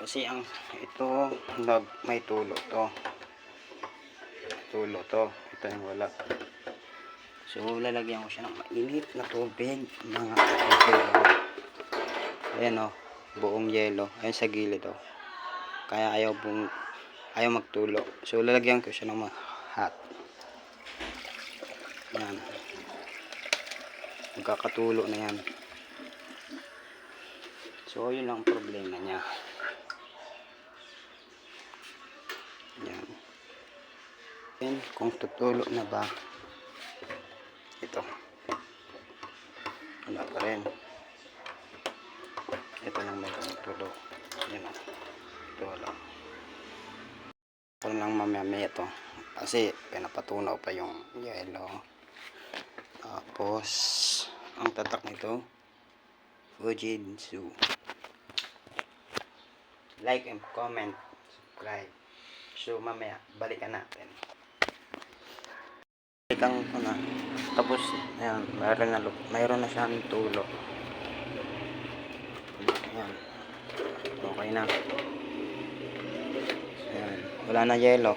Kasi ang ito nag may tulo to. Tulo to. Ito yung wala. So lalagyan ko siya ng mainit na tubig, mga kapatid. Ayan o, buong yelo. Ayan sa gilid o. Kaya ayaw bung ayaw magtulo. So lalagyan ko siya ng hot. Yan. Magkakatulo na yan. So yun lang ang problema niya. Yan. Yan, kung tutulo na ba. Ito. Wala pa rin. Ito lang may tulo. Yan o. Ito wala. Ito lang mamaya ito. Kasi pinapatunaw pa yung yellow. Tapos, ang tatak nito, Fujitsu. Like and comment, subscribe. So, mamaya, balikan natin. Balikan ko na. Tapos, ayan, mayroon na, mayroon na siyang tulo. Ayan. Okay na. Ayan. Wala na yellow.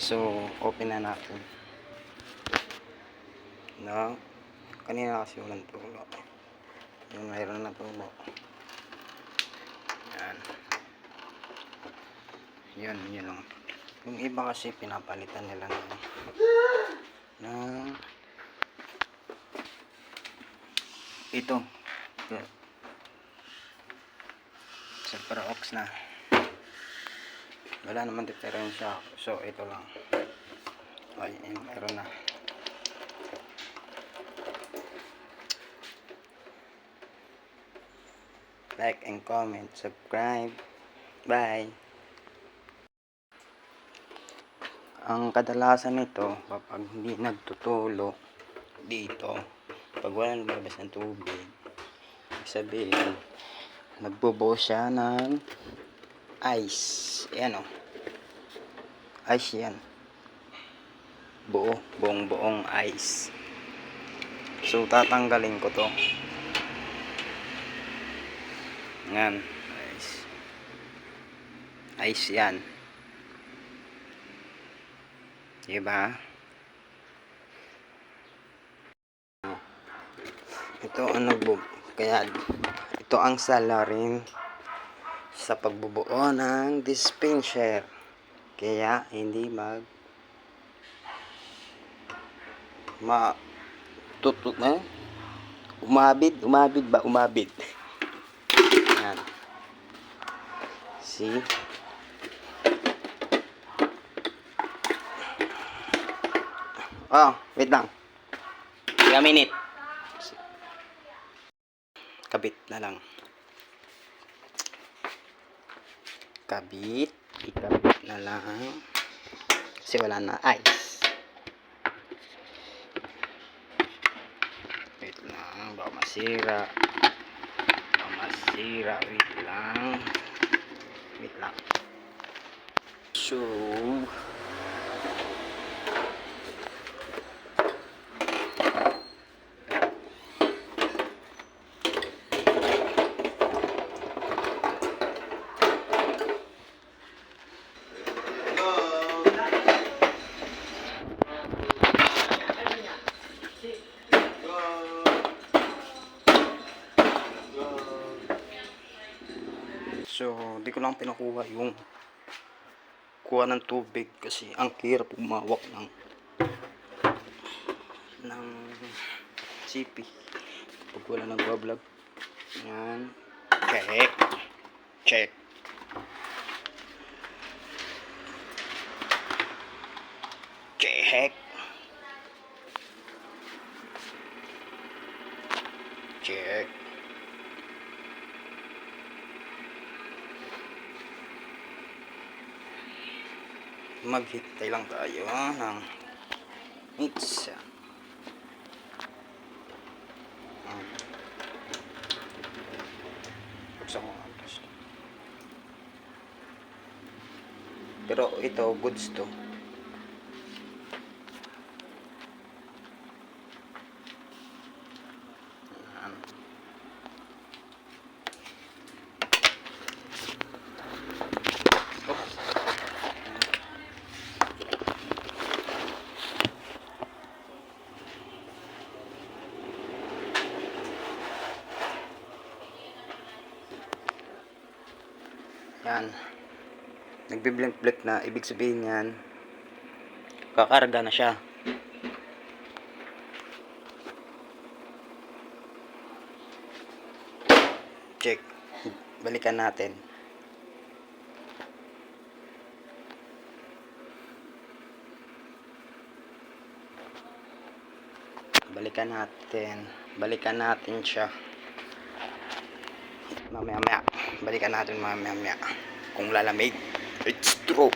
So, open na natin. No? Kanina kasi walang tulo. Yung mayroon na tulo. Yan. Yun, yun lang. Yung iba kasi pinapalitan nila ng ng ito. Super ox na. Wala naman diferensya. So, ito lang. Ay, meron na. like and comment, subscribe. Bye. Ang kadalasan nito, kapag hindi nagtutulo dito, pag wala lumabas ng tubig, sabihin, nagbubuo siya ng ice. Ayan o. Ice yan. Buo. Buong buong ice. So, tatanggalin ko to. Yan. Ice. Ice yan. Diba? Ito ang nagbu... Kaya ito ang salarin sa pagbubuo ng dispenser. Kaya hindi mag ma tutut na umabid umabid ba? Umabid yan see oh wait lang. A minute kabit na lang. Kabit. Ikabit na lang. Kasi wala na ice. Wait lang. Baka masira. Baka masira. Wait lang. Wait lang. So, lang pinakuha yung kuha ng tubig kasi ang hirap umawak ng ng CP pag wala nagbablog yan. Check. Check. Check. Check maghintay lang tayo ah, ng mix buksan ko pero ito goods to Yan. Nagbiblink-blink na. Ibig sabihin yan, kakarga na siya. Check. Balikan natin. Balikan natin. Balikan natin siya. Mamaya maya. Balikan natin mamaya maya. Kung lalamig. It's true.